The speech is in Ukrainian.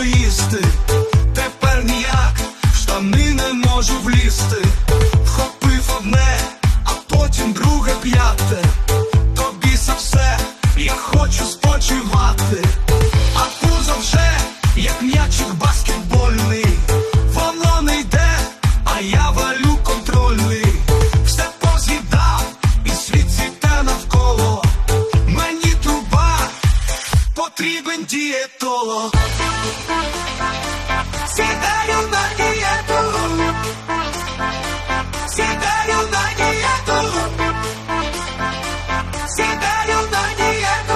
поїсти, тепер ніяк в штани не можу влізти. Вхопив одне, а потім друге п'яте. Тобі за все, я хочу спочивати, а кузов вже, як м'ячик баскет. trigo indietro.